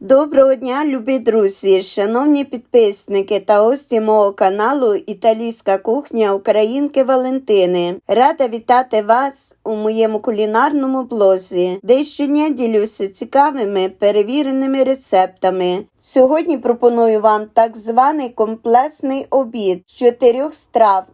Доброго дня, любі друзі, шановні підписники та гості мого каналу Італійська кухня Українки Валентини. Рада вітати вас у моєму кулінарному блозі, де щодня ділюся цікавими перевіреними рецептами. Сьогодні пропоную вам так званий комплексний обід з чотирьох страв.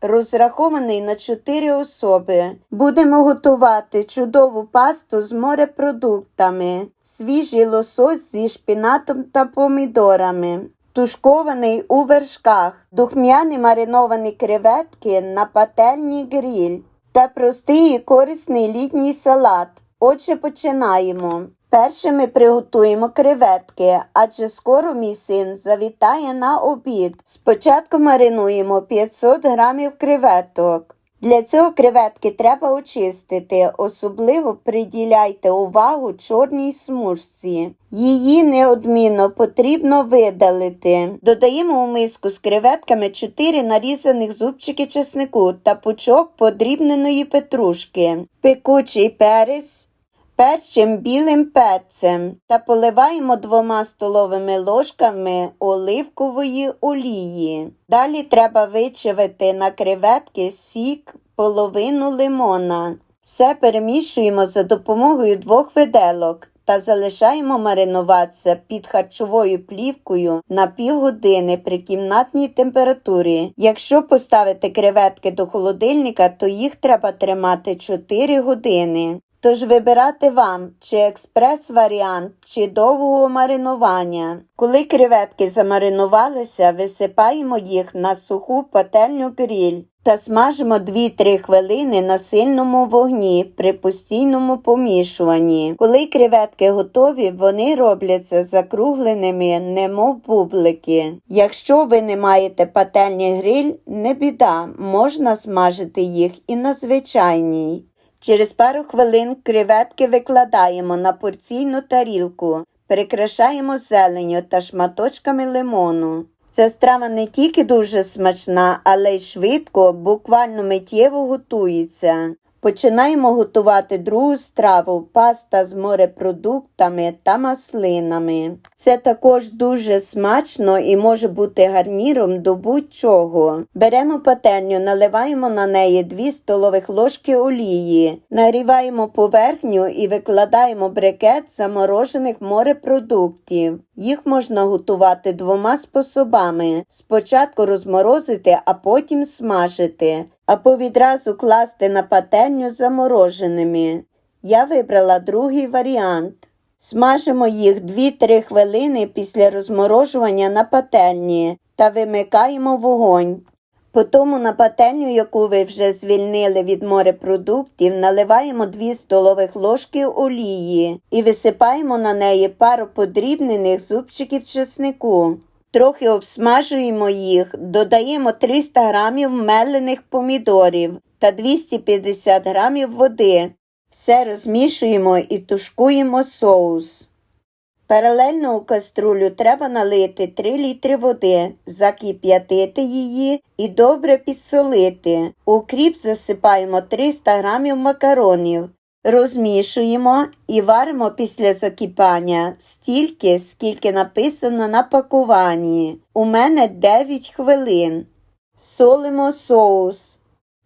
Розрахований на 4 особи. Будемо готувати чудову пасту з морепродуктами, свіжий лосось зі шпінатом та помідорами, тушкований у вершках, духмяні мариновані креветки на пательні гріль та простий і корисний літній салат. Отже, починаємо. Першими приготуємо креветки, адже скоро мій син завітає на обід. Спочатку маринуємо 500 грамів креветок. Для цього креветки треба очистити, особливо приділяйте увагу чорній смужці. Її неодмінно потрібно видалити. Додаємо у миску з креветками 4 нарізаних зубчики чеснику та пучок подрібненої петрушки, пекучий перець перчим білим перцем та поливаємо двома столовими ложками оливкової олії. Далі треба вичавити на креветки сік половину лимона. Все перемішуємо за допомогою двох виделок. Та залишаємо маринуватися під харчовою плівкою на півгодини при кімнатній температурі. Якщо поставити креветки до холодильника, то їх треба тримати 4 години. Тож вибирати вам чи експрес-варіант, чи довгого маринування. Коли креветки замаринувалися, висипаємо їх на суху пательню гріль та смажимо 2-3 хвилини на сильному вогні при постійному помішуванні. Коли креветки готові, вони робляться закругленими, немов бублики. Якщо ви не маєте пательні гриль, не біда, можна смажити їх і на звичайній. Через пару хвилин креветки викладаємо на порційну тарілку, прикрашаємо зеленню та шматочками лимону. Ця страва не тільки дуже смачна, але й швидко, буквально миттєво готується. Починаємо готувати другу страву паста з морепродуктами та маслинами. Це також дуже смачно і може бути гарніром до будь-чого. Беремо пательню, наливаємо на неї 2 столових ложки олії, нагріваємо поверхню і викладаємо брикет заморожених морепродуктів. Їх можна готувати двома способами: спочатку розморозити, а потім смажити або відразу класти на пательню замороженими. Я вибрала другий варіант. Смажимо їх 2-3 хвилини після розморожування на пательні та вимикаємо вогонь. Потім на пательню, яку ви вже звільнили від морепродуктів, наливаємо 2 столових ложки олії і висипаємо на неї пару подрібнених зубчиків чеснику. Трохи обсмажуємо їх, додаємо 300 г мелених помідорів та 250 г води. Все розмішуємо і тушкуємо соус. Паралельно у каструлю треба налити 3 літри води, закип'ятити її і добре підсолити. У кріп засипаємо 300 г макаронів. Розмішуємо і варимо після закипання стільки, скільки написано на пакуванні. У мене 9 хвилин. Солимо соус.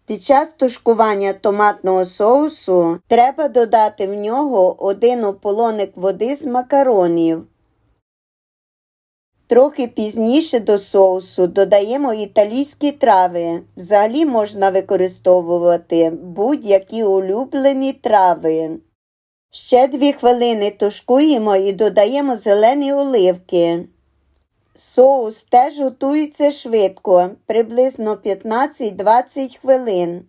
Під час тушкування томатного соусу треба додати в нього один ополоник води з макаронів. Трохи пізніше до соусу додаємо італійські трави. Взагалі можна використовувати будь-які улюблені трави. Ще дві хвилини тушкуємо і додаємо зелені оливки. Соус теж готується швидко, приблизно 15-20 хвилин.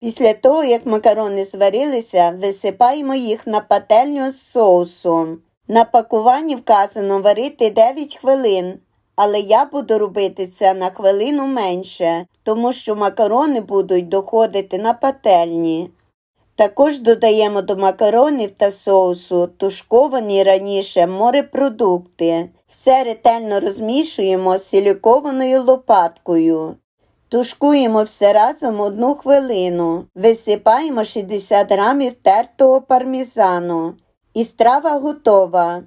Після того, як макарони зварилися, висипаємо їх на пательню з соусом. На пакуванні вказано варити 9 хвилин, але я буду робити це на хвилину менше, тому що макарони будуть доходити на пательні. Також додаємо до макаронів та соусу тушковані раніше морепродукти. Все ретельно розмішуємо силікованою лопаткою. Тушкуємо все разом одну хвилину. Висипаємо 60 грамів тертого пармізану. І страва готова.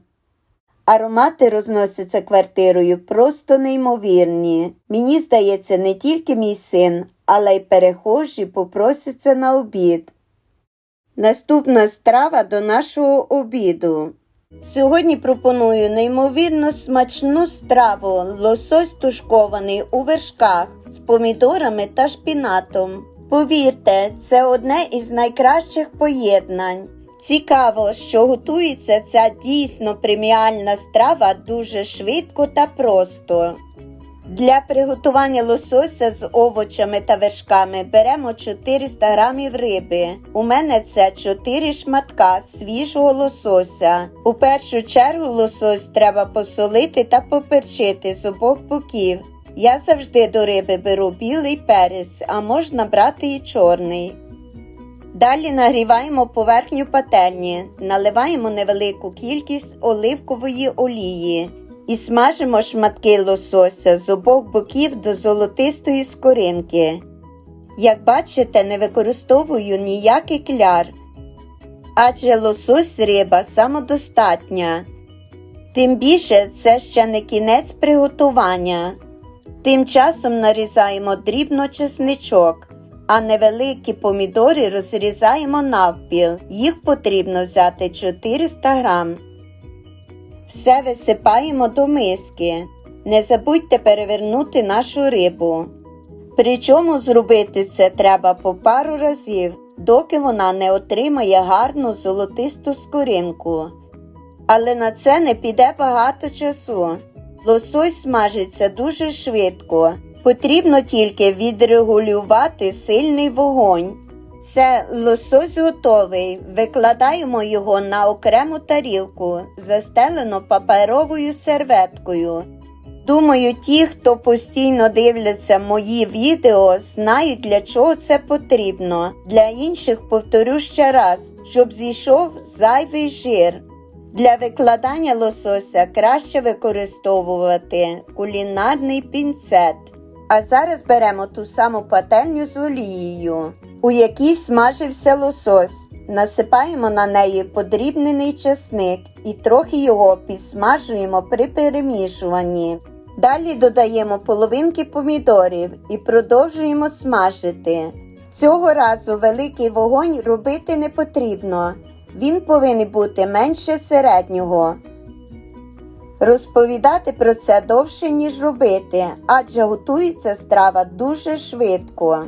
Аромати розносяться квартирою просто неймовірні. Мені здається, не тільки мій син, але й перехожі попросяться на обід. Наступна страва до нашого обіду. Сьогодні пропоную неймовірно смачну страву лосось тушкований у вершках з помідорами та шпінатом. Повірте, це одне із найкращих поєднань. Цікаво, що готується ця дійсно преміальна страва дуже швидко та просто. Для приготування лосося з овочами та вершками беремо 400 грамів риби. У мене це 4 шматка свіжого лосося. У першу чергу лосось треба посолити та поперчити з обох боків. Я завжди до риби беру білий перець, а можна брати і чорний. Далі нагріваємо поверхню пательні, наливаємо невелику кількість оливкової олії і смажимо шматки лосося з обох боків до золотистої скоринки. Як бачите, не використовую ніякий кляр, адже лосось риба самодостатня. Тим більше це ще не кінець приготування. Тим часом нарізаємо дрібно чесничок, а невеликі помідори розрізаємо навпіл. Їх потрібно взяти 400 грам. Все висипаємо до миски. Не забудьте перевернути нашу рибу. Причому зробити це треба по пару разів, доки вона не отримає гарну золотисту скоринку. Але на це не піде багато часу. Лосось смажиться дуже швидко. Потрібно тільки відрегулювати сильний вогонь. Все, лосось готовий. Викладаємо його на окрему тарілку, застелену паперовою серветкою. Думаю, ті, хто постійно дивляться мої відео, знають, для чого це потрібно. Для інших повторю ще раз, щоб зійшов зайвий жир. Для викладання лосося краще використовувати кулінарний пінцет. А зараз беремо ту саму пательню з олією, у якій смажився лосось. Насипаємо на неї подрібнений чесник і трохи його підсмажуємо при перемішуванні. Далі додаємо половинки помідорів і продовжуємо смажити. Цього разу великий вогонь робити не потрібно. Він повинен бути менше середнього. Розповідати про це довше, ніж робити, адже готується страва дуже швидко.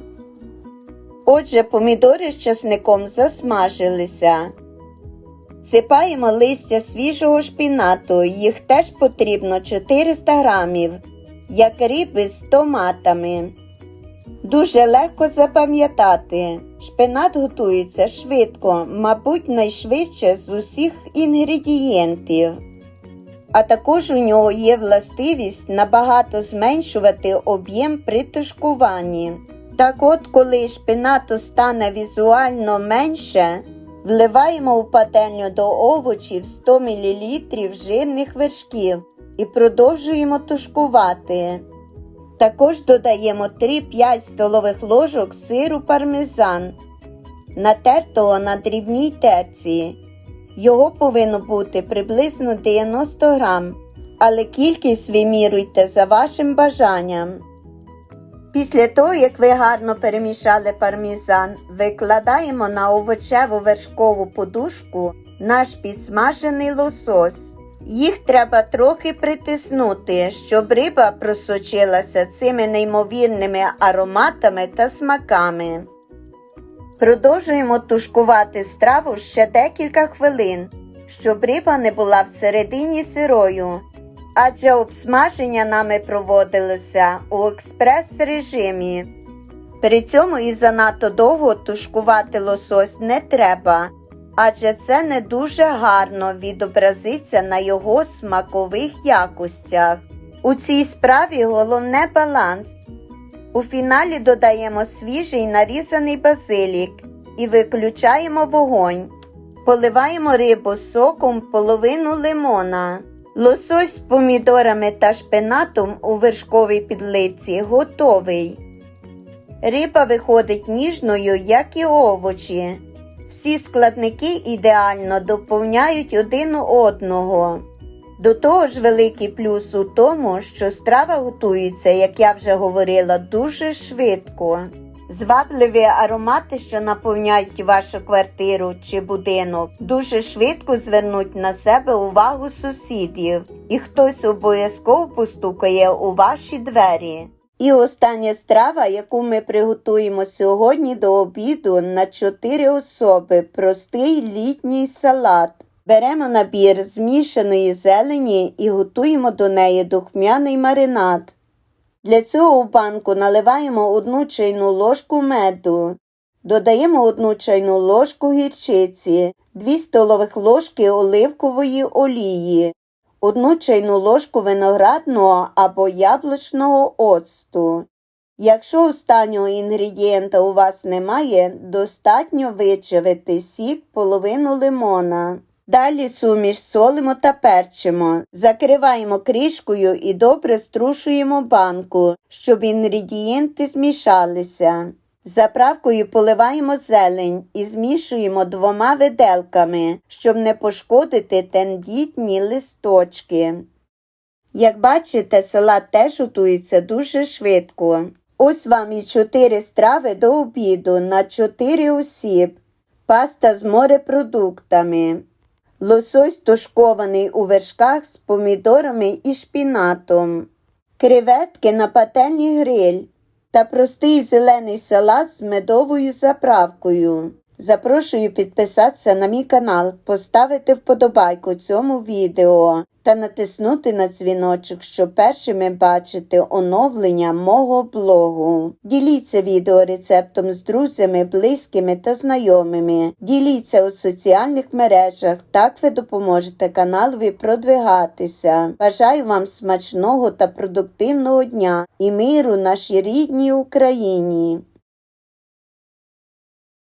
Отже, помідори з часником засмажилися. Сипаємо листя свіжого шпінату, їх теж потрібно 400 грамів, як риби з томатами. Дуже легко запам'ятати. Шпинат готується швидко, мабуть, найшвидше з усіх інгредієнтів. А також у нього є властивість набагато зменшувати об'єм при тушкуванні. Так от, коли шпинату стане візуально менше, вливаємо у пательню до овочів 100 мл жирних вершків і продовжуємо тушкувати. Також додаємо 3-5 столових ложок сиру пармезан, натертого на дрібній терці. Його повинно бути приблизно 90 грам, але кількість виміруйте за вашим бажанням. Після того, як ви гарно перемішали пармізан, викладаємо на овочеву вершкову подушку наш підсмажений лосось. Їх треба трохи притиснути, щоб риба просочилася цими неймовірними ароматами та смаками. Продовжуємо тушкувати страву ще декілька хвилин, щоб риба не була всередині сирою, адже обсмаження нами проводилося у експрес-режимі. При цьому і занадто довго тушкувати лосось не треба, адже це не дуже гарно відобразиться на його смакових якостях. У цій справі головне баланс. У фіналі додаємо свіжий нарізаний базилік і виключаємо вогонь. Поливаємо рибу соком половину лимона. Лосось з помідорами та шпинатом у вершковій підливці готовий. Риба виходить ніжною, як і овочі. Всі складники ідеально доповняють один одного. До того ж, великий плюс у тому, що страва готується, як я вже говорила, дуже швидко. Звабливі аромати, що наповняють вашу квартиру чи будинок, дуже швидко звернуть на себе увагу сусідів, і хтось обов'язково постукає у ваші двері. І остання страва, яку ми приготуємо сьогодні до обіду на 4 особи простий літній салат. Беремо набір змішаної зелені і готуємо до неї духмяний маринад. Для цього у банку наливаємо одну чайну ложку меду, додаємо одну чайну ложку гірчиці, 2 столових ложки оливкової олії, одну чайну ложку виноградного або яблучного оцту. Якщо останнього інгредієнта у вас немає, достатньо вичавити сік половину лимона. Далі суміш солимо та перчимо. Закриваємо кришкою і добре струшуємо банку, щоб інгредієнти змішалися. Заправкою поливаємо зелень і змішуємо двома виделками, щоб не пошкодити тендітні листочки. Як бачите, салат теж готується дуже швидко. Ось вам і 4 страви до обіду на 4 осіб. Паста з морепродуктами. Лосось тушкований у вершках з помідорами і шпінатом. Креветки на пательні гриль та простий зелений салат з медовою заправкою. Запрошую підписатися на мій канал, поставити вподобайку цьому відео та натиснути на дзвіночок, щоб першими бачити оновлення мого блогу. Діліться відео рецептом з друзями, близькими та знайомими. Діліться у соціальних мережах, так ви допоможете каналові продвигатися. Бажаю вам смачного та продуктивного дня і миру нашій рідній Україні.